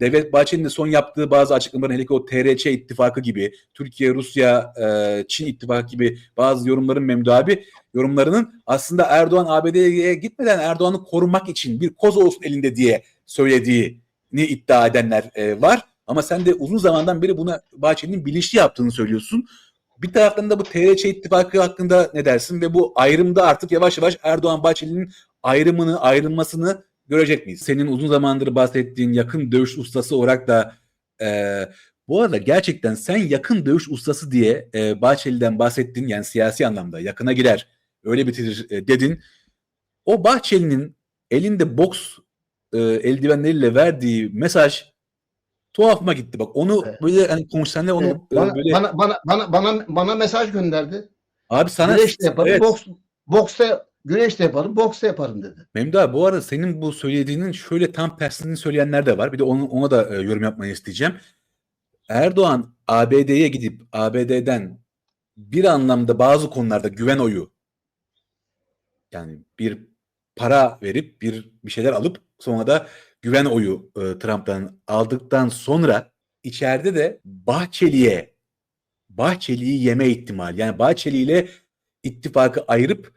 Devlet Bahçeli'nin de son yaptığı bazı açıklamaların hele ki o TRC ittifakı gibi, Türkiye, Rusya, e, Çin ittifakı gibi bazı yorumların Memdu abi yorumlarının aslında Erdoğan ABD'ye gitmeden Erdoğan'ı korumak için bir koz olsun elinde diye söylediğini iddia edenler e, var. Ama sen de uzun zamandan beri buna Bahçeli'nin bilinçli yaptığını söylüyorsun. Bir taraftan da bu TRC ittifakı hakkında ne dersin ve bu ayrımda artık yavaş yavaş Erdoğan Bahçeli'nin ayrımını, ayrılmasını görecek miyiz? Senin uzun zamandır bahsettiğin yakın dövüş ustası olarak da e, bu arada gerçekten sen yakın dövüş ustası diye e, Bahçeli'den bahsettin yani siyasi anlamda yakına gider öyle bitirir e, dedin. O Bahçeli'nin elinde boks e, eldivenleriyle verdiği mesaj tuhafıma gitti. Bak onu Evet. böyle hani konuşsanlar onu Evet, e, bana, böyle bana, bana, bana, bana, bana mesaj gönderdi. abi sana güreş de yaparım, evet. boks, boksta güreş de yaparım, boks da yaparım dedi. Memdu abi bu arada senin bu söylediğinin şöyle tam tersini söyleyenler de var. Bir de onu, ona da e, yorum yapmanı isteyeceğim. Erdoğan ABD'ye gidip ABD'den bir anlamda bazı konularda güven oyu yani bir para verip bir bir şeyler alıp sonra da güven oyu e, Trump'tan aldıktan sonra içeride de Bahçeli'ye Bahçeli'yi yeme ihtimali yani Bahçeli ile ittifakı ayırıp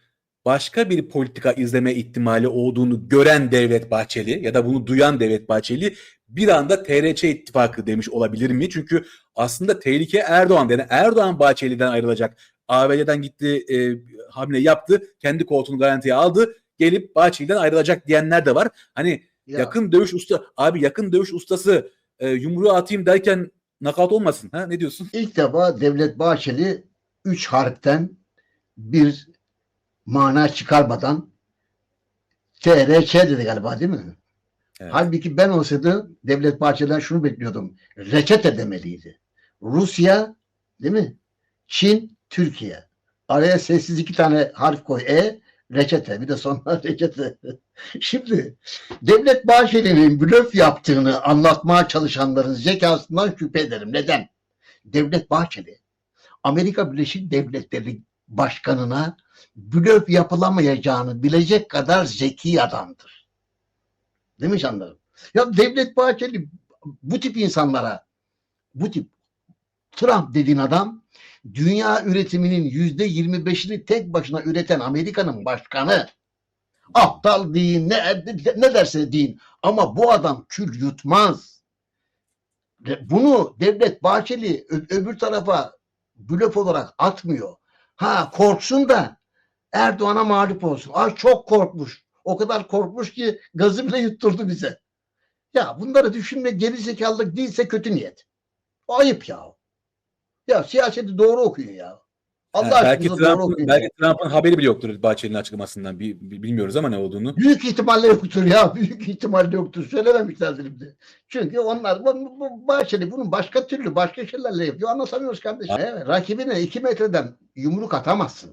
başka bir politika izleme ihtimali olduğunu gören Devlet Bahçeli ya da bunu duyan Devlet Bahçeli bir anda TRC ittifakı demiş olabilir mi? Çünkü aslında tehlike Erdoğan. Yani Erdoğan Bahçeli'den ayrılacak. ABD'den gitti, e, hamle yaptı, kendi koltuğunu garantiye aldı. Gelip Bahçeli'den ayrılacak diyenler de var. Hani Ya, yakın dövüş usta abi yakın dövüş ustası e, yumruğu atayım derken nakat olmasın. Ha ne diyorsun? ilk defa Devlet Bahçeli üç harften bir mana çıkarmadan TRC dedi galiba değil mi? Evet. Halbuki ben olsaydı Devlet Bahçeli'den şunu bekliyordum. Reçete demeliydi. Rusya değil mi? Çin, Türkiye. Araya sessiz iki tane harf koy. E reçete. Bir de sonra reçete. Şimdi Devlet Bahçeli'nin blöf yaptığını anlatmaya çalışanların zekasından şüphe ederim. Neden? Devlet Bahçeli Amerika Birleşik Devletleri Başkanı'na blöf yapılamayacağını bilecek kadar zeki adamdır. Değil mi canlarım? Ya Devlet Bahçeli bu tip insanlara bu tip Trump dediğin adam dünya üretiminin yüzde yirmi beşini tek başına üreten Amerika'nın başkanı. Aptal deyin, ne, ne derse deyin. Ama bu adam kül yutmaz. Bunu Devlet Bahçeli öbür tarafa blöf olarak atmıyor. Ha korksun da Erdoğan'a mağlup olsun. Ay çok korkmuş. O kadar korkmuş ki gazı bile yutturdu bize. Ya bunları düşünme geri zekalılık değilse kötü niyet. Ayıp ya. Ya siyaseti doğru okuyun ya. Allah Ha, belki Trump'ın belki Trump'ın haberi bile yoktur Bahçeli'nin açıklamasından. Bir, bir- bilmiyoruz ama ne olduğunu. Büyük ihtimalle yoktur ya. Büyük ihtimalle yoktur. Söylememişlerdir bize. Çünkü onlar bu, bu Bahçeli bunun başka türlü başka şeylerle yapıyor. Anlatamıyoruz kardeşim. Evet, rakibine iki metreden yumruk atamazsın.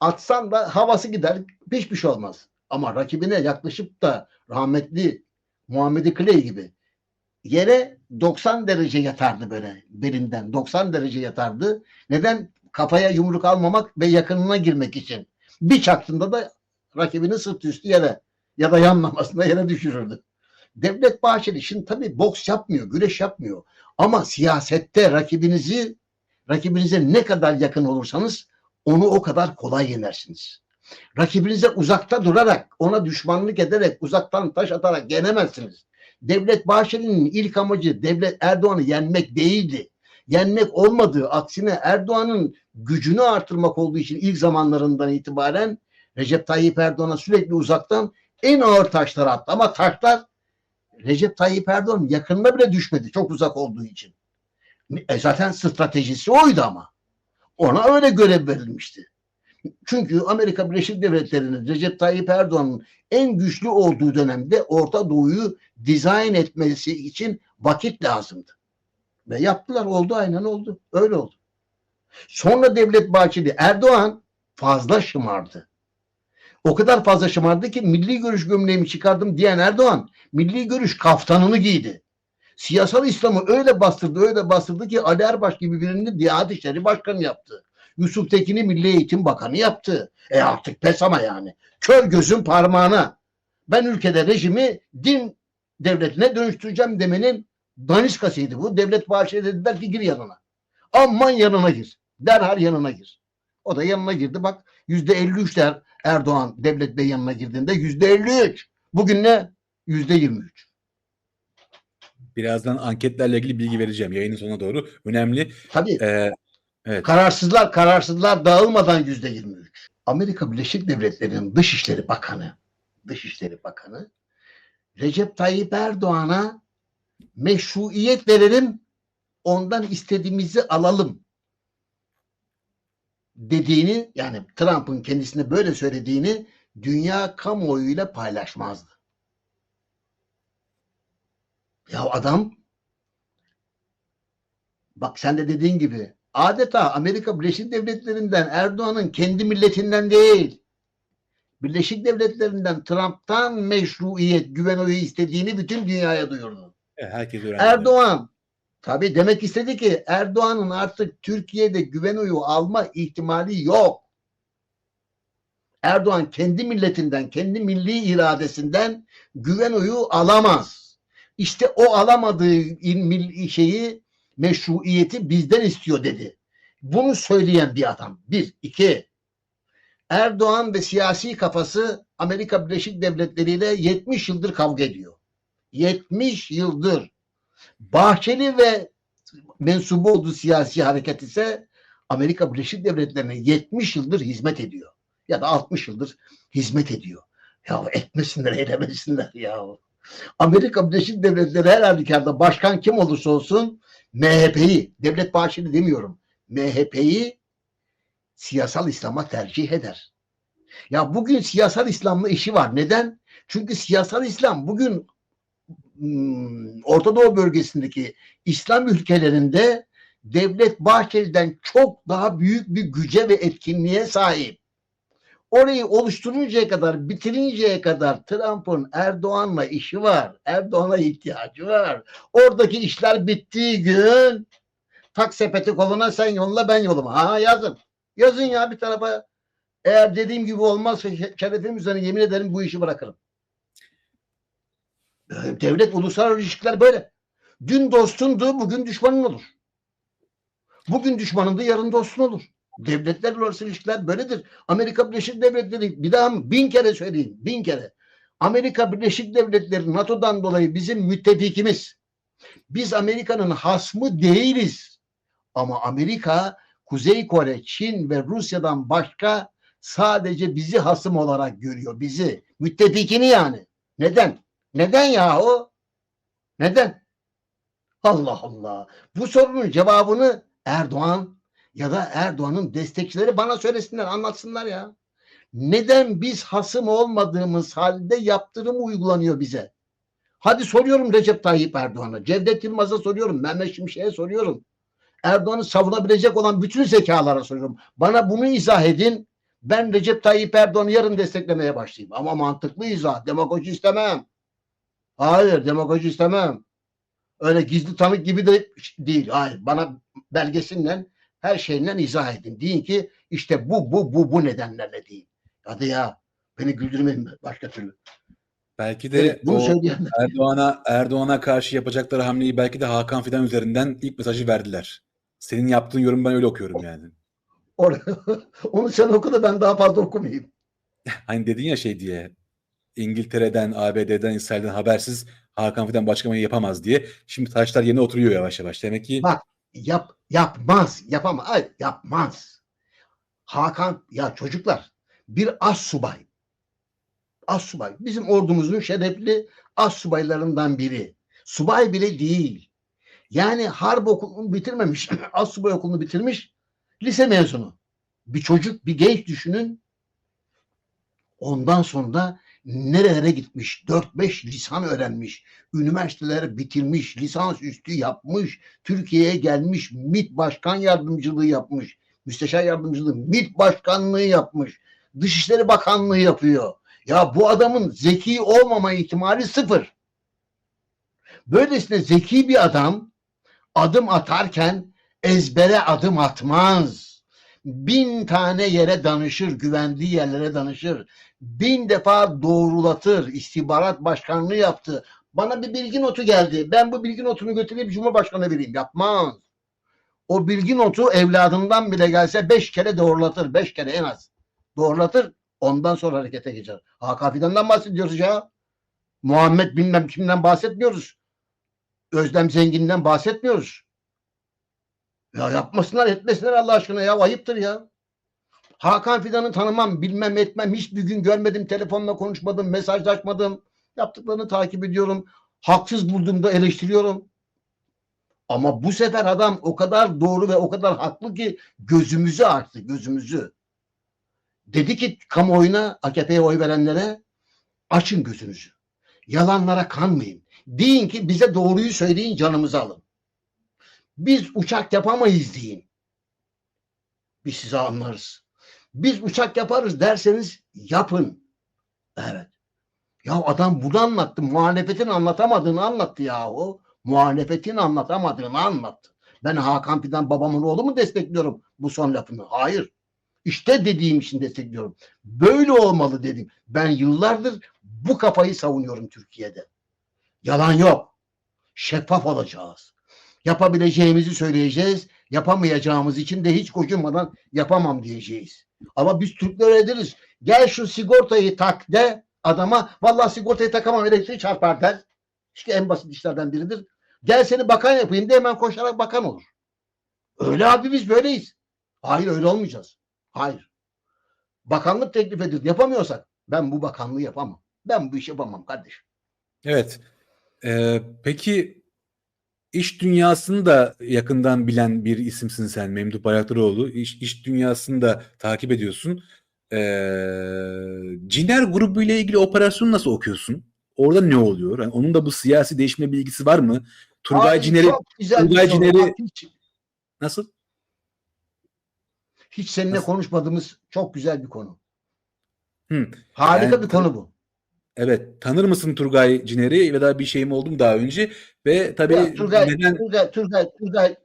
Atsan da havası gider. Hiçbir şey olmaz. Ama rakibine yaklaşıp da rahmetli Muhammed Clay gibi yere 90 derece yatardı böyle belinden. 90 derece yatardı. Neden? Kafaya yumruk almamak ve yakınına girmek için. Bir çaktığında da rakibini sırt üstü yere ya da yanlamasına yere düşürürdü. Devlet Bahçeli şimdi tabii boks yapmıyor, güreş yapmıyor. Ama siyasette rakibinizi rakibinize ne kadar yakın olursanız onu o kadar kolay yenersiniz. Rakibinize uzakta durarak, ona düşmanlık ederek, uzaktan taş atarak yenemezsiniz. Devlet Bahçeli'nin ilk amacı Devlet Erdoğan'ı yenmek değildi. Yenmek olmadığı aksine Erdoğan'ın gücünü artırmak olduğu için ilk zamanlarından itibaren Recep Tayyip Erdoğan'a sürekli uzaktan en ağır taşlar attı. Ama taşlar Recep Tayyip Erdoğan'ın yakınına bile düşmedi çok uzak olduğu için. E zaten stratejisi oydu ama. Ona öyle görev verilmişti. Çünkü Amerika Birleşik Devletleri'nin Recep Tayyip Erdoğan'ın en güçlü olduğu dönemde Orta Doğu'yu dizayn etmesi için vakit lazımdı. Ve yaptılar oldu aynen oldu. Öyle oldu. Sonra Devlet Bahçeli Erdoğan fazla şımardı. O kadar fazla şımardı ki milli görüş gömleğimi çıkardım diyen Erdoğan milli görüş kaftanını giydi. Siyasal İslam'ı öyle bastırdı öyle bastırdı ki Ali Erbaş gibi birini Diyanet İşleri Başkanı yaptı. Yusuf Tekin'i Milli Eğitim Bakanı yaptı. E artık pes ama yani. Kör gözün parmağına. Ben ülkede rejimi din devletine dönüştüreceğim demenin daniskasıydı bu. Devlet Bahçeli dediler ki gir yanına. Aman yanına gir. Derhal yanına gir. O da yanına girdi. Bak yüzde 53 der Erdoğan Devlet Bey yanına girdiğinde yüzde 53. Bugün ne? Yüzde 23. Birazdan anketlerle ilgili bilgi vereceğim yayının sonuna doğru. Önemli. Tabii Ee, evet. kararsızlar kararsızlar dağılmadan yüzde 23. Amerika Birleşik Devletleri'nin Dışişleri Bakanı Dışişleri Bakanı Recep Tayyip Erdoğan'a meşruiyet verelim ondan istediğimizi alalım dediğini yani Trump'ın kendisine böyle söylediğini dünya kamuoyuyla paylaşmazdı. Ya adam bak sen de dediğin gibi adeta Amerika Birleşik Devletleri'nden Erdoğan'ın kendi milletinden değil Birleşik Devletleri'nden Trump'tan meşruiyet güven oyu istediğini bütün dünyaya duyurdu. Herkes öğrendi. Erdoğan tabii demek istedi ki Erdoğan'ın artık Türkiye'de güven oyu alma ihtimali yok. Erdoğan kendi milletinden, kendi milli iradesinden güven oyu alamaz. İşte o alamadığı şeyi, meşruiyeti bizden istiyor dedi. Bunu söyleyen bir adam. Bir, iki. Erdoğan ve siyasi kafası Amerika Birleşik Devletleri ile 70 yıldır kavga ediyor. 70 yıldır. Bahçeli ve mensubu olduğu siyasi hareket ise Amerika Birleşik Devletleri'ne 70 yıldır hizmet ediyor. Ya da 60 yıldır hizmet ediyor. Ya etmesinler, eylemesinler ya. Amerika Birleşik Devletleri her halükarda başkan kim olursa olsun MHP'yi, Devlet Bahçeli demiyorum, MHP'yi siyasal İslam'a tercih eder. Ya bugün siyasal İslam'la işi var. Neden? Çünkü siyasal İslam bugün hmm, Orta Doğu bölgesindeki İslam ülkelerinde Devlet Bahçeli'den çok daha büyük bir güce ve etkinliğe sahip. Orayı oluşturuncaya kadar, bitirinceye kadar Trump'ın Erdoğan'la işi var. Erdoğan'a ihtiyacı var. Oradaki işler bittiği gün tak sepeti koluna sen yolla ben yoluma. Ha yazın. Yazın ya bir tarafa. Eğer dediğim gibi olmazsa şe- şerefim üzerine yemin ederim bu işi bırakırım. Ee, Devlet uluslararası ilişkiler böyle. Dün dostundu, bugün düşmanın olur. Bugün düşmanındı, yarın dostun olur. Devletler arası ilişkiler böyledir. Amerika Birleşik Devletleri bir daha bin kere söyleyeyim, bin kere. Amerika Birleşik Devletleri NATO'dan dolayı bizim müttefikimiz. Biz Amerika'nın hasmı değiliz. Ama Amerika, Kuzey Kore, Çin ve Rusya'dan başka sadece bizi hasım olarak görüyor. Bizi, müttefikini yani. Neden? Neden yahu? Neden? Allah Allah. Bu sorunun cevabını Erdoğan ya da Erdoğan'ın destekçileri bana söylesinler, anlatsınlar ya. Neden biz hasım olmadığımız halde yaptırım uygulanıyor bize? Hadi soruyorum Recep Tayyip Erdoğan'a, Cevdet Yılmaz'a soruyorum, Mehmet Şimşek'e soruyorum. Erdoğan'ı savunabilecek olan bütün zekalara soruyorum. Bana bunu izah edin. Ben Recep Tayyip Erdoğan'ı yarın desteklemeye başlayayım. Ama mantıklı izah. Demagoji istemem. Hayır demagoji istemem. Öyle gizli tanık gibi de değil. Hayır bana belgesinden her şeyinden izah edin. Deyin ki işte bu bu bu bu nedenlerle deyin. Hadi ya beni güldürmeyin başka türlü. Belki de Evet, bunu o söyleyenler. Erdoğan'a Erdoğan'a karşı yapacakları hamleyi belki de Hakan Fidan üzerinden ilk mesajı verdiler. Senin yaptığın yorum ben öyle okuyorum yani. Onu sen oku da ben daha fazla okumayayım. Hani dedin ya şey diye İngiltere'den, ABD'den, İsrail'den habersiz Hakan Fidan başkanlığı yapamaz diye. Şimdi taşlar yerine oturuyor yavaş yavaş. Demek ki Bak yap yapmaz yapamaz hayır yapmaz. Hakan ya çocuklar bir as subay as subay bizim ordumuzun şerefli as subaylarından biri. Subay bile değil. Yani harp okulunu bitirmemiş. as subay okulunu bitirmiş. Lise mezunu. Bir çocuk bir genç düşünün. Ondan sonra nerelere gitmiş? 4-5 lisan öğrenmiş. Üniversiteleri bitirmiş. Lisans üstü yapmış. Türkiye'ye gelmiş. MİT başkan yardımcılığı yapmış. Müsteşar yardımcılığı, MİT başkanlığı yapmış. Dışişleri Bakanlığı yapıyor. Ya bu adamın zeki olmama ihtimali sıfır. Böylesine zeki bir adam adım atarken ezbere adım atmaz. Bin tane yere danışır, güvendiği yerlere danışır. Bin defa doğrulatır. İstihbarat başkanlığı yaptı. Bana bir bilgi notu geldi. Ben bu bilgi notunu götüreyim Cumhurbaşkanı'na vereyim. Yapmaz. O bilgi notu evladından bile gelse beş kere doğrulatır. Beş kere en az. Doğrulatır. Ondan sonra harekete geçer. Hakan Fidan'dan bahsediyoruz ya. Muhammed bilmem kimden bahsetmiyoruz. Özlem Zengin'den bahsetmiyoruz. Ya yapmasınlar etmesinler Allah aşkına ya ayıptır ya. Hakan Fidan'ı tanımam, bilmem etmem, hiçbir gün görmedim, telefonla konuşmadım, mesajlaşmadım. Yaptıklarını takip ediyorum. Haksız bulduğumda eleştiriyorum. Ama bu sefer adam o kadar doğru ve o kadar haklı ki gözümüzü açtı, gözümüzü. Dedi ki kamuoyuna, AKP'ye oy verenlere açın gözünüzü. Yalanlara kanmayın. Deyin ki bize doğruyu söyleyin canımızı alın. Biz uçak yapamayız deyin. Biz size anlarız. Biz uçak yaparız derseniz yapın. Evet. Ya adam bunu anlattı. Muhalefetin anlatamadığını anlattı ya o. Muhalefetin anlatamadığını anlattı. Ben Hakan Fidan babamın oğlu mu destekliyorum bu son lafını? Hayır. İşte dediğim için destekliyorum. Böyle olmalı dedim. Ben yıllardır bu kafayı savunuyorum Türkiye'de. Yalan yok. Şeffaf olacağız. Yapabileceğimizi söyleyeceğiz. Yapamayacağımız için de hiç gocunmadan yapamam diyeceğiz. Ama biz Türkler ederiz. Gel şu sigortayı tak de adama vallahi sigortayı takamam elektriği çarpar der. İşte en basit işlerden biridir. Gel seni bakan yapayım de hemen koşarak bakan olur. Öyle abi biz böyleyiz. Hayır öyle olmayacağız. Hayır. Bakanlık teklif ediyor. Yapamıyorsak ben bu bakanlığı yapamam. Ben bu işi yapamam kardeşim. Evet. Ee, peki iş dünyasını da yakından bilen bir isimsin sen Memduh Bayraktaroğlu. İş, iş dünyasını da takip ediyorsun. Ee, Ciner grubu ile ilgili operasyonu nasıl okuyorsun? Orada ne oluyor? Yani onun da bu siyasi değişme bilgisi var mı? Turgay Ay, Ciner'i Turgay. Ciner'i- hiç, nasıl? hiç seninle Nasıl? konuşmadığımız çok güzel bir konu. Hı. Harika Yani- bir konu bu. Evet. Tanır mısın Turgay Ciner'i ya da bir şeyim oldu mu daha önce? Ve tabii Ya, Turgay, neden Turgay, Turgay, Turgay,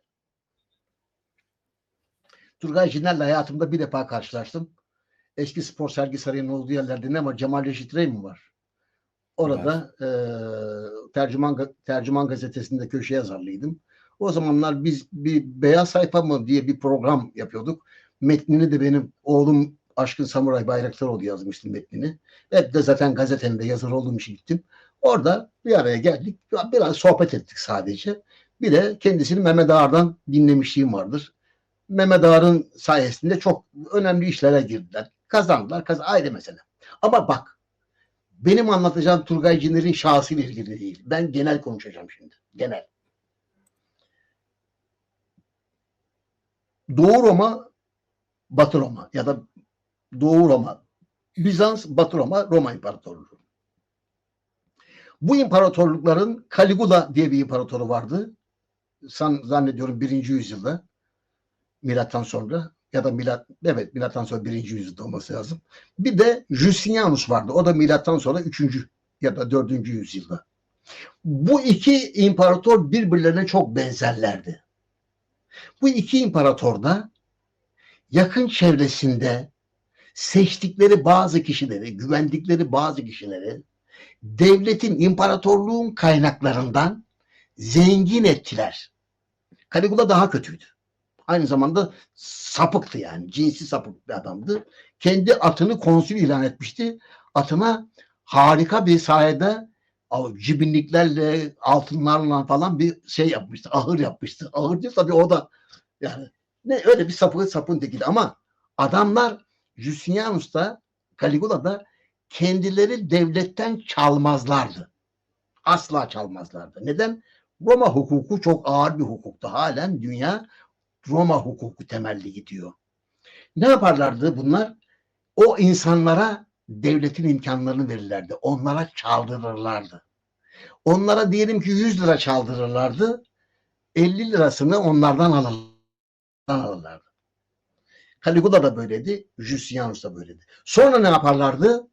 Turgay Ciner'le hayatımda bir defa karşılaştım. Eski spor sergi sarayının olduğu yerlerde ne var? Cemal Reşit Rey mi var? Orada eee, tercüman ga- tercüman gazetesinde köşe yazarlıydım. O zamanlar biz bir beyaz sayfa mı diye bir program yapıyorduk. Metnini de benim oğlum Aşkın Samuray Bayraktaroğlu yazmıştı metnini. Hep de zaten gazetemde yazar olduğum için gittim. Orada bir araya geldik. Biraz sohbet ettik sadece. Bir de kendisini Mehmet Ağar'dan dinlemişliğim vardır. Mehmet Ağar'ın sayesinde çok önemli işlere girdiler. Kazandılar. Kaz ayrı mesele. Ama bak benim anlatacağım Turgay Ciner'in şahsıyla ilgili değil. Ben genel konuşacağım şimdi. Genel. Doğu Roma, Batı Roma ya da Doğu Roma, Bizans, Batı Roma, Roma İmparatorluğu. Bu imparatorlukların Caligula diye bir imparatoru vardı. San, zannediyorum birinci yüzyılda milattan sonra ya da milat evet milattan sonra birinci yüzyılda olması lazım. Bir de Justinianus vardı. O da milattan sonra üçüncü ya da dördüncü yüzyılda. Bu iki imparator birbirlerine çok benzerlerdi. Bu iki imparator da yakın çevresinde seçtikleri bazı kişileri, güvendikleri bazı kişileri devletin, imparatorluğun kaynaklarından zengin ettiler. Caligula daha kötüydü. Aynı zamanda sapıktı yani. Cinsi sapık bir adamdı. Kendi atını konsül ilan etmişti. Atına harika bir sayede cibinliklerle, altınlarla falan bir şey yapmıştı. Ahır yapmıştı. Ahır diyor tabii o da yani ne öyle bir sapı sapın tekiydi ama adamlar Justinianus da Caligula da kendileri devletten çalmazlardı. Asla çalmazlardı. Neden? Roma hukuku çok ağır bir hukuktu. Halen dünya Roma hukuku temelli gidiyor. Ne yaparlardı bunlar? O insanlara devletin imkanlarını verirlerdi. Onlara çaldırırlardı. Onlara diyelim ki 100 lira çaldırırlardı. 50 lirasını onlardan alırlardı. Caligula da böyleydi. Justinianus da böyleydi. Sonra ne yaparlardı?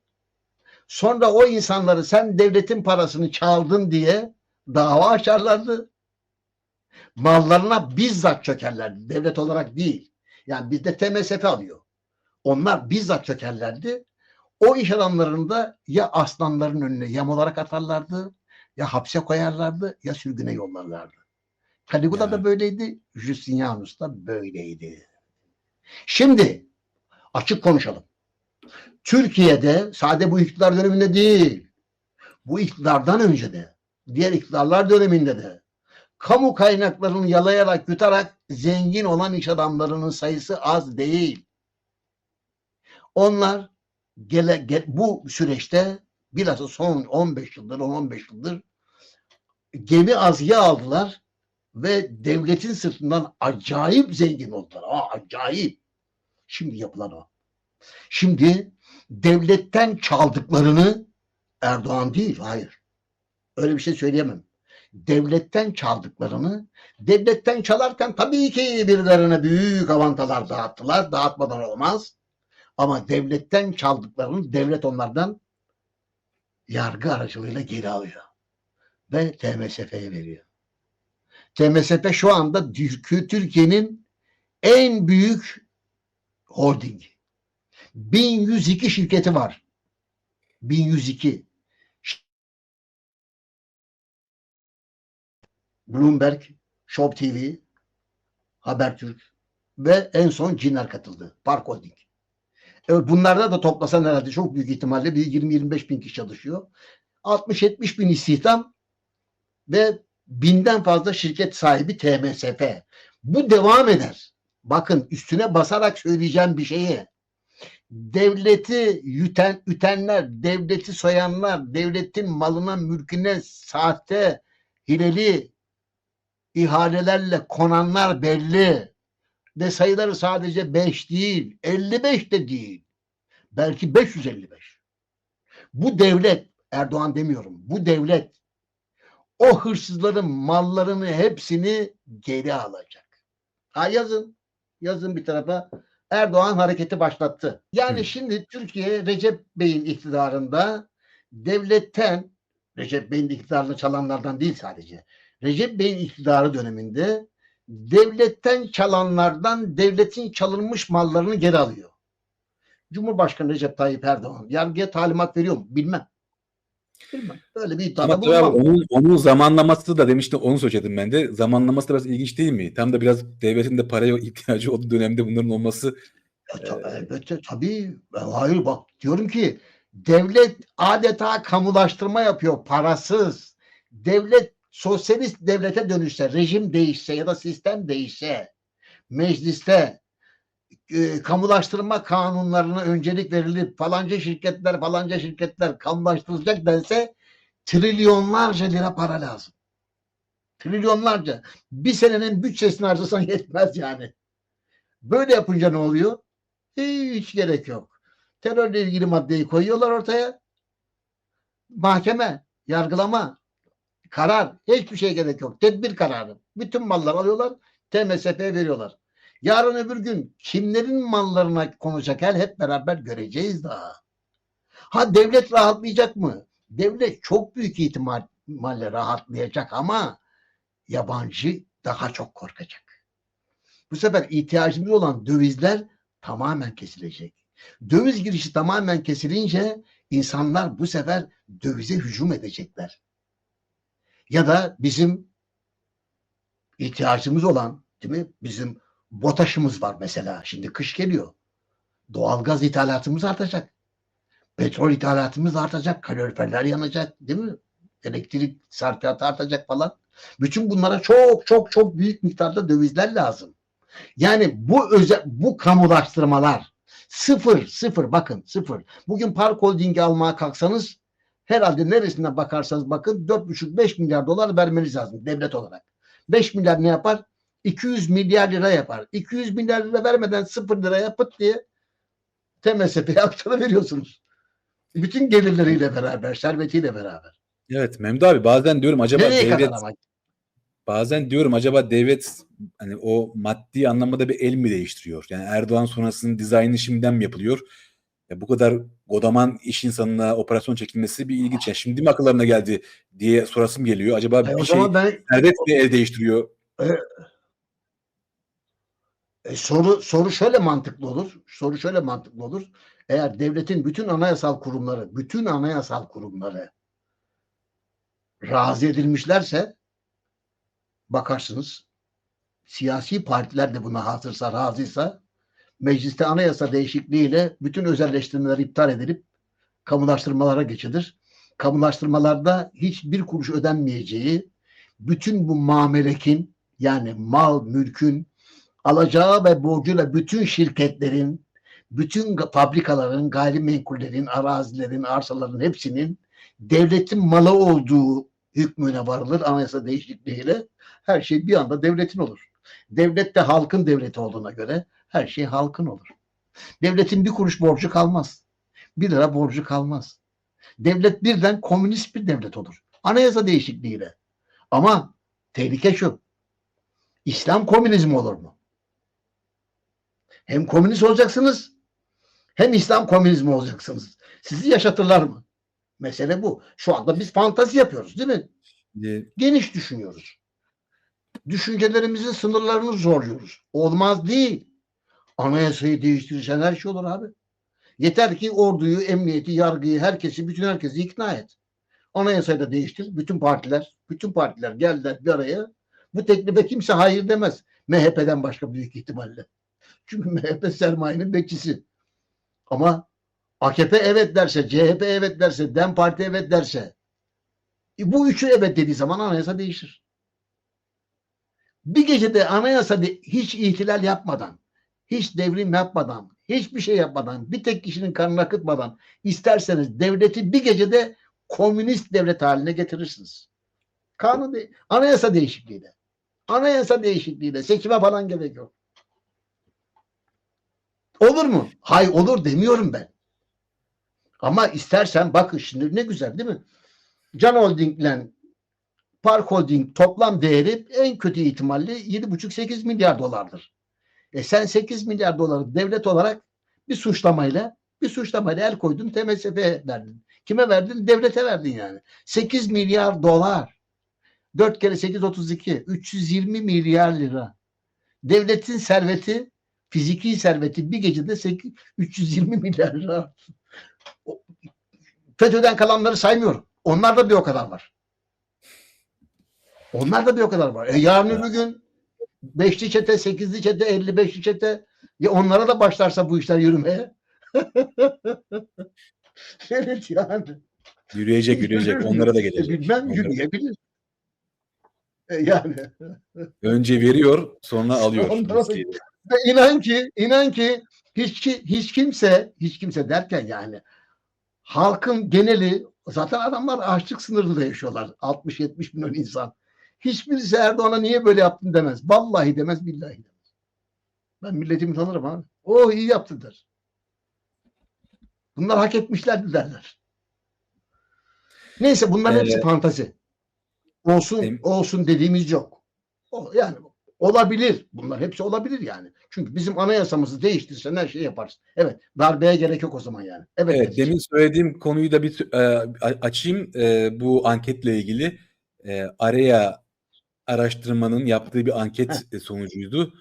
Sonra o insanları sen devletin parasını çaldın diye dava açarlardı. Mallarına bizzat çökerlerdi. Devlet olarak değil. Yani bizde TMSF alıyor. Onlar bizzat çökerlerdi. O iş adamlarını da ya aslanların önüne yem olarak atarlardı Ya hapse koyarlardı ya sürgüne yollarlardı. Caligula Ya. da böyleydi, Justinianus da böyleydi. Şimdi açık konuşalım. Türkiye'de sade bu iktidar döneminde değil, bu iktidardan önce de, diğer iktidarlar döneminde de kamu kaynaklarını yalayarak yutarak zengin olan iş adamlarının sayısı az değil. Onlar gele, ge- bu süreçte bilhassa son 15 yıldır 10-15 yıldır gemi azıya aldılar ve devletin sırtından acayip zengin oldular. Aa, acayip. Şimdi yapılan o. Şimdi devletten çaldıklarını Erdoğan değil, hayır. Öyle bir şey söyleyemem. Devletten çaldıklarını, devletten çalarken tabii ki birilerine büyük avantalar dağıttılar. Dağıtmadan olmaz. Ama devletten çaldıklarını devlet onlardan yargı aracılığıyla geri alıyor. Ve TMSF'ye veriyor. TMSF şu anda Türk- Türkiye'nin en büyük holdingi. 1102 şirketi var. 1102. Bloomberg, Show TV, Habertürk ve en son Cinler katıldı. Park Holding. Evet, bunlarda da toplasan herhalde çok büyük ihtimalle bir 20-25 bin kişi çalışıyor. 60-70 bin istihdam ve binden fazla şirket sahibi TMSF. Bu devam eder. Bakın üstüne basarak söyleyeceğim bir şeyi. Devleti yüten, ütenler, devleti soyanlar, devletin malına, mülküne sahte, hileli ihalelerle konanlar belli. Ve sayıları sadece 5 değil, 55 de değil. Belki 555. Bu devlet, Erdoğan demiyorum, bu devlet o hırsızların mallarını hepsini geri alacak. Ha yazın, yazın bir tarafa. Erdoğan hareketi başlattı. Yani Hı. şimdi Türkiye Recep Bey'in iktidarında devletten, Recep Bey'in iktidarını çalanlardan değil sadece, Recep Bey'in iktidarı döneminde devletten çalanlardan devletin çalınmış mallarını geri alıyor. Cumhurbaşkanı Recep Tayyip Erdoğan yargıya talimat veriyor mu? Bilmem. Bilmem. Böyle bir iddiada bulunmam. onun, onun zamanlaması da demişti onu söyledim ben de. Zamanlaması da biraz ilginç değil mi? Tam da biraz devletin de paraya ihtiyacı olduğu dönemde bunların olması Ya, ta- elbette tabii. Hayır bak diyorum ki devlet adeta kamulaştırma yapıyor parasız. Devlet sosyalist devlete dönüşse, rejim değişse ya da sistem değişse mecliste e, kamulaştırma kanunlarına öncelik verilip falanca şirketler falanca şirketler kamulaştırılacak dense trilyonlarca lira para lazım. Trilyonlarca. Bir senenin bütçesini harcasan yetmez yani. Böyle yapınca ne oluyor? Hiç gerek yok. Terörle ilgili maddeyi koyuyorlar ortaya. Mahkeme, yargılama, karar, hiçbir şey gerek yok. Tedbir kararı. Bütün mallar alıyorlar, TMSF'ye veriyorlar. Yarın öbür gün kimlerin mallarına konacak el hep beraber göreceğiz daha. Ha devlet rahatlayacak mı? Devlet çok büyük ihtimalle rahatlayacak ama yabancı daha çok korkacak. Bu sefer ihtiyacımız olan dövizler tamamen kesilecek. Döviz girişi tamamen kesilince insanlar bu sefer dövize hücum edecekler. Ya da bizim ihtiyacımız olan değil mi? Bizim BOTAŞ'ımız var mesela. Şimdi kış geliyor. Doğalgaz ithalatımız artacak. Petrol ithalatımız artacak. Kaloriferler yanacak. Değil mi? Elektrik sarfiyatı artacak falan. Bütün bunlara çok çok çok büyük miktarda dövizler lazım. Yani bu özel bu kamulaştırmalar sıfır sıfır bakın sıfır. Bugün Park Holding'i almaya kalksanız herhalde neresinden bakarsanız bakın 4,5-5 milyar dolar vermeniz lazım devlet olarak. 5 milyar ne yapar? 200 milyar lira yapar. 200 milyar lira vermeden 0 lira yapıt diye TMSF'ye aktarı veriyorsunuz. Bütün gelirleriyle beraber, servetiyle beraber. Evet Memdu abi bazen diyorum acaba Nereye devlet bazen diyorum acaba devlet hani o maddi anlamda bir el mi değiştiriyor? Yani Erdoğan sonrasının dizaynı şimdiden mi yapılıyor? Ya bu kadar godaman iş insanına operasyon çekilmesi bir ilginç. Yani şimdi mi akıllarına geldi diye sorasım geliyor. Acaba E, bir şey ben servet mi el değiştiriyor? E, soru soru şöyle mantıklı olur. Soru şöyle mantıklı olur. Eğer devletin bütün anayasal kurumları, bütün anayasal kurumları razı edilmişlerse bakarsınız siyasi partiler de buna hazırsa, razıysa mecliste anayasa değişikliğiyle bütün özelleştirmeler iptal edilip kamulaştırmalara geçilir. Kamulaştırmalarda hiçbir kuruş ödenmeyeceği, bütün bu mamelekin yani mal, mülkün, alacağı ve borcuyla bütün şirketlerin, bütün fabrikaların, gayrimenkullerin, arazilerin, arsaların hepsinin devletin malı olduğu hükmüne varılır anayasa değişikliğiyle. Her şey bir anda devletin olur. Devlet de halkın devleti olduğuna göre her şey halkın olur. Devletin bir kuruş borcu kalmaz. Bir lira borcu kalmaz. Devlet birden komünist bir devlet olur. Anayasa değişikliğiyle. Ama tehlike şu. İslam komünizmi olur mu? Hem komünist olacaksınız hem İslam komünizmi olacaksınız. Sizi yaşatırlar mı? Mesele bu. Şu anda biz fantazi yapıyoruz değil mi? Şimdi Geniş düşünüyoruz. Düşüncelerimizin sınırlarını zorluyoruz. Olmaz değil. Anayasayı değiştirirsen her şey olur abi. Yeter ki orduyu, emniyeti, yargıyı, herkesi, bütün herkesi ikna et. Anayasayı da değiştir. Bütün partiler, bütün partiler geldiler bir araya. Bu teklife kimse hayır demez. MHP'den başka büyük ihtimalle. Çünkü MHP sermayenin bekçisi. Ama AKP evet derse, CHP evet derse, DEM Parti evet derse, e, bu üçü evet dediği zaman anayasa değişir. Bir gecede anayasa de, hiç ihtilal yapmadan, hiç devrim yapmadan, hiçbir şey yapmadan, bir tek kişinin kanını akıtmadan isterseniz devleti bir gecede komünist devlet haline getirirsiniz. Kanun de, anayasa değişikliğiyle. Anayasa değişikliğiyle seçime falan gerek yok. Olur mu? Hay olur demiyorum ben. Ama istersen bakın şimdi ne güzel değil mi? Can Holding'le Park Holding toplam değeri en kötü ihtimalle 7,5-8 milyar dolardır. E sen 8 milyar doları devlet olarak bir suçlamayla bir suçlamayla el koydun TMSF'ye verdin. Kime verdin? Devlete verdin yani. 8 milyar dolar. 4 kere 8 32. 320 milyar lira. Devletin serveti fiziki serveti bir gecede 8, 320 milyar lira. FETÖ'den kalanları saymıyorum. Onlar da bir o kadar var. Onlar da bir o kadar var. E yarın öbür gün 5'li çete, 8'li çete, 55'li çete ya onlara da başlarsa bu işler yürümeye. evet yani. yürüyecek yürüyecek. Onlara da gelecek. Bilmem Onlara- yürüyebilir. E yani. Önce veriyor sonra alıyor. Onlara inan ki, inan ki hiç hiç kimse, hiç kimse derken yani halkın geneli zaten adamlar açlık sınırında yaşıyorlar. 60-70 milyon insan. Hiçbirisi Erdoğan'a niye böyle yaptın demez. Vallahi demez, billahi demez. Ben milletimi tanırım abi. O iyi yaptı der. Bunlar hak etmişlerdi derler. Neyse bunların hepsi Ee, fantazi. Olsun olsun dediğimiz yok. O, yani olabilir. Bunlar hepsi olabilir yani. Çünkü bizim anayasamızı değiştirsen her şeyi yaparız. Evet. Darbeye gerek yok o zaman yani. Evet. Evet, demin söylediğim konuyu da bir e, açayım. E, bu anketle ilgili e, Araya araştırmanın yaptığı bir anket e, sonucuydu.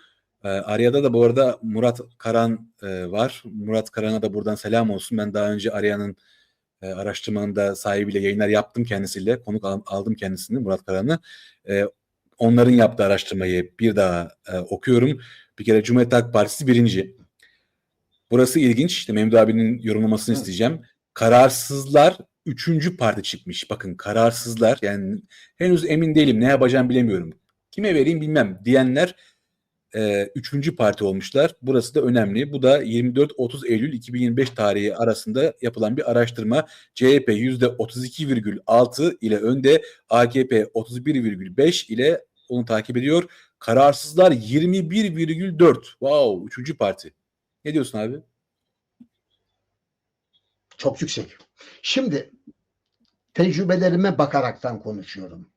E, Araya'da da bu arada Murat Karan e, var. Murat Karan'a da buradan selam olsun. Ben daha önce Araya'nın e, araştırmanın da sahibiyle yayınlar yaptım kendisiyle. Konuk al- aldım kendisini Murat Karan'ı. E, onların yaptığı araştırmayı bir daha e, okuyorum. Bir kere Cumhuriyet Halk Partisi birinci. Burası ilginç. İşte Memdu abinin yorumlamasını Hı. isteyeceğim. Kararsızlar üçüncü parti çıkmış. Bakın kararsızlar yani henüz emin değilim ne yapacağım bilemiyorum. Kime vereyim bilmem diyenler e, üçüncü parti olmuşlar. Burası da önemli. Bu da 24-30 Eylül 2025 tarihi arasında yapılan bir araştırma. CHP %32,6 ile önde, AKP 31,5 ile onu takip ediyor. Kararsızlar 21,4. Wow, üçüncü parti. Ne diyorsun abi? Çok yüksek. Şimdi tecrübelerime bakaraktan konuşuyorum.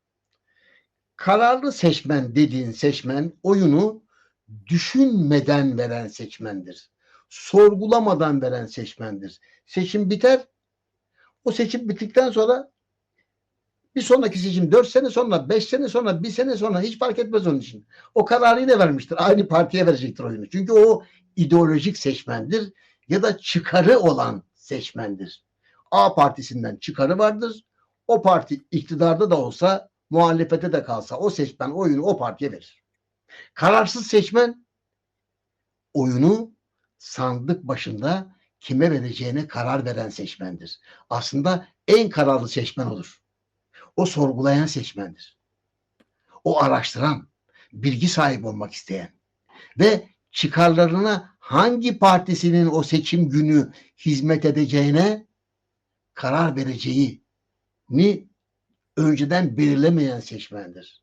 Kararlı seçmen dediğin seçmen oyunu düşünmeden veren seçmendir. Sorgulamadan veren seçmendir. Seçim biter. O seçim bittikten sonra bir sonraki seçim 4 sene sonra, 5 sene sonra, 1 sene sonra hiç fark etmez onun için. O kararıyla vermiştir. Aynı partiye verecektir oyunu. Çünkü o ideolojik seçmendir ya da çıkarı olan seçmendir. A partisinden çıkarı vardır. o parti iktidarda da olsa muhalefete de kalsa o seçmen oyunu o partiye verir. Kararsız seçmen oyunu sandık başında kime vereceğine karar veren seçmendir. Aslında en kararlı seçmen olur. O sorgulayan seçmendir. O araştıran, bilgi sahibi olmak isteyen ve çıkarlarına hangi partisinin o seçim günü hizmet edeceğine karar vereceğini önceden belirlemeyen seçmendir.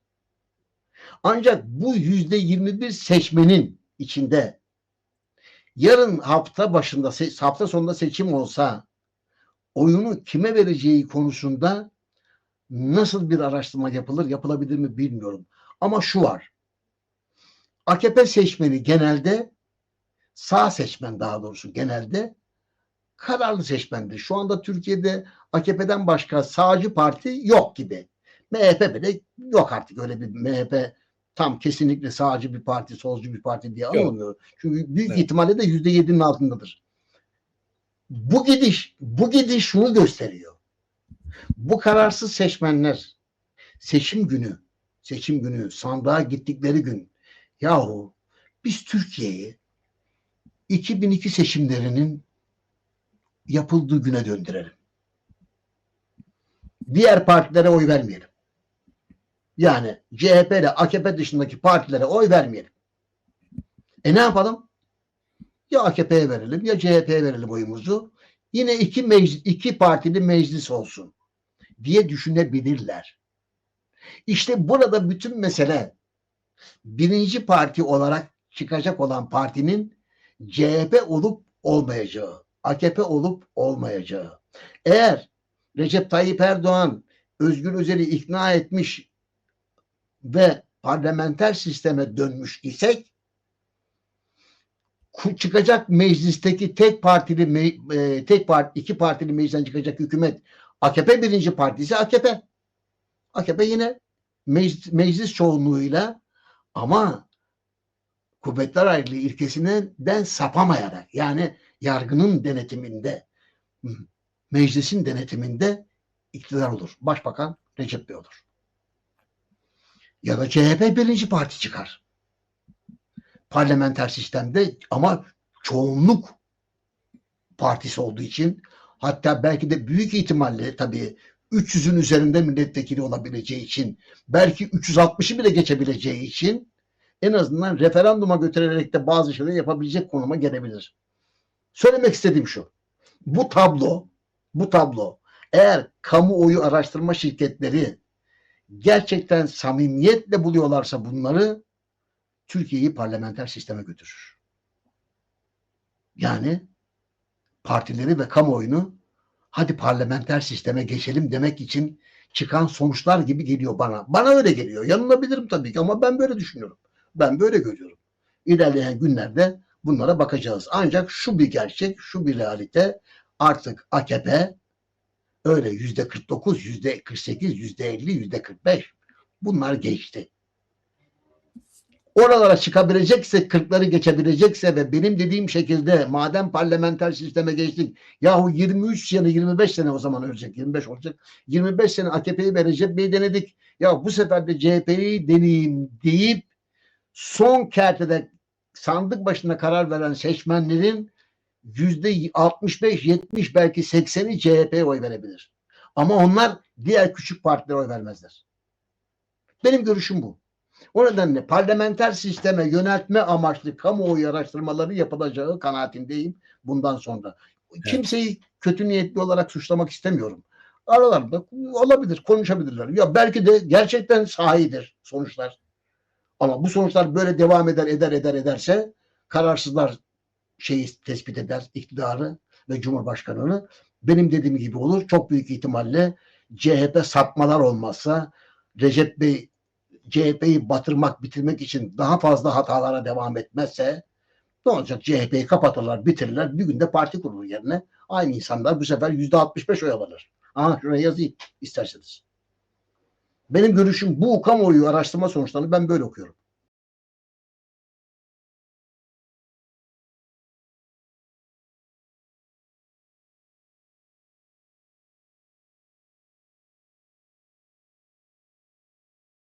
Ancak bu yüzde 21 seçmenin içinde yarın hafta başında hafta sonunda seçim olsa oyunu kime vereceği konusunda nasıl bir araştırma yapılır yapılabilir mi bilmiyorum. Ama şu var. AKP seçmeni genelde sağ seçmen daha doğrusu genelde kararlı seçmendir. Şu anda Türkiye'de AKP'den başka sağcı parti yok gibi. MHP bile yok artık öyle bir MHP tam kesinlikle sağcı bir parti, solcu bir parti diye anılmıyor. Çünkü büyük Evet. ihtimalle de yüzde yedinin altındadır. Bu gidiş, bu gidiş şunu gösteriyor. Bu kararsız seçmenler seçim günü, seçim günü sandığa gittikleri gün yahu biz Türkiye'yi 2002 seçimlerinin yapıldığı güne döndürelim. Diğer partilere oy vermeyelim. Yani CHP ile AKP dışındaki partilere oy vermeyelim. E ne yapalım? Ya AKP'ye verelim ya CHP'ye verelim oyumuzu. Yine iki, meclis, iki partili meclis olsun diye düşünebilirler. İşte burada bütün mesele birinci parti olarak çıkacak olan partinin CHP olup olmayacağı, AKP olup olmayacağı. Eğer Recep Tayyip Erdoğan Özgür Özel'i ikna etmiş ve parlamenter sisteme dönmüş isek çıkacak meclisteki tek partili e, tek parti iki partili meclisten çıkacak hükümet AKP birinci partisi AKP. AKP yine meclis, meclis çoğunluğuyla ama kuvvetler ayrılığı ilkesinden sapamayarak yani yargının denetiminde meclisin denetiminde iktidar olur. Başbakan Recep Bey olur. Ya da CHP birinci parti çıkar. Parlamenter sistemde ama çoğunluk partisi olduğu için hatta belki de büyük ihtimalle tabii 300'ün üzerinde milletvekili olabileceği için belki 360'ı bile geçebileceği için en azından referanduma götürerek de bazı şeyler yapabilecek konuma gelebilir. Söylemek istediğim şu. Bu tablo, bu tablo eğer kamuoyu araştırma şirketleri gerçekten samimiyetle buluyorlarsa bunları Türkiye'yi parlamenter sisteme götürür. Yani partileri ve kamuoyunu hadi parlamenter sisteme geçelim demek için çıkan sonuçlar gibi geliyor bana. Bana öyle geliyor. Yanılabilirim tabii ki ama ben böyle düşünüyorum. Ben böyle görüyorum. İlerleyen günlerde bunlara bakacağız. Ancak şu bir gerçek, şu bir realite artık AKP öyle yüzde 49, yüzde 48, yüzde 50, yüzde 45 bunlar geçti. Oralara çıkabilecekse, 40'ları geçebilecekse ve benim dediğim şekilde madem parlamenter sisteme geçtik yahu 23 sene 25 sene o zaman ölecek 25 olacak. 25 sene AKP'yi verecek Bey denedik. Ya bu sefer de CHP'yi deneyeyim deyip son kertede sandık başına karar veren seçmenlerin yüzde 65-70 belki 80'i CHP'ye oy verebilir. Ama onlar diğer küçük partilere oy vermezler. Benim görüşüm bu. O nedenle parlamenter sisteme yöneltme amaçlı kamuoyu araştırmaları yapılacağı kanaatindeyim bundan sonra. Kimseyi kötü niyetli olarak suçlamak istemiyorum. Aralarında olabilir, konuşabilirler. Ya belki de gerçekten sahidir sonuçlar. Ama bu sonuçlar böyle devam eder, eder, eder, ederse kararsızlar şeyi tespit eder, iktidarı ve Cumhurbaşkanı'nı. Benim dediğim gibi olur. Çok büyük ihtimalle CHP sapmalar olmazsa Recep Bey CHP'yi batırmak, bitirmek için daha fazla hatalara devam etmezse ne olacak? CHP'yi kapatırlar, bitirirler. Bir günde parti kurulur yerine. Aynı insanlar bu sefer yüzde 65 oy alırlar. Aha şuraya yazayım isterseniz. Benim görüşüm bu kamuoyu araştırma sonuçlarını ben böyle okuyorum.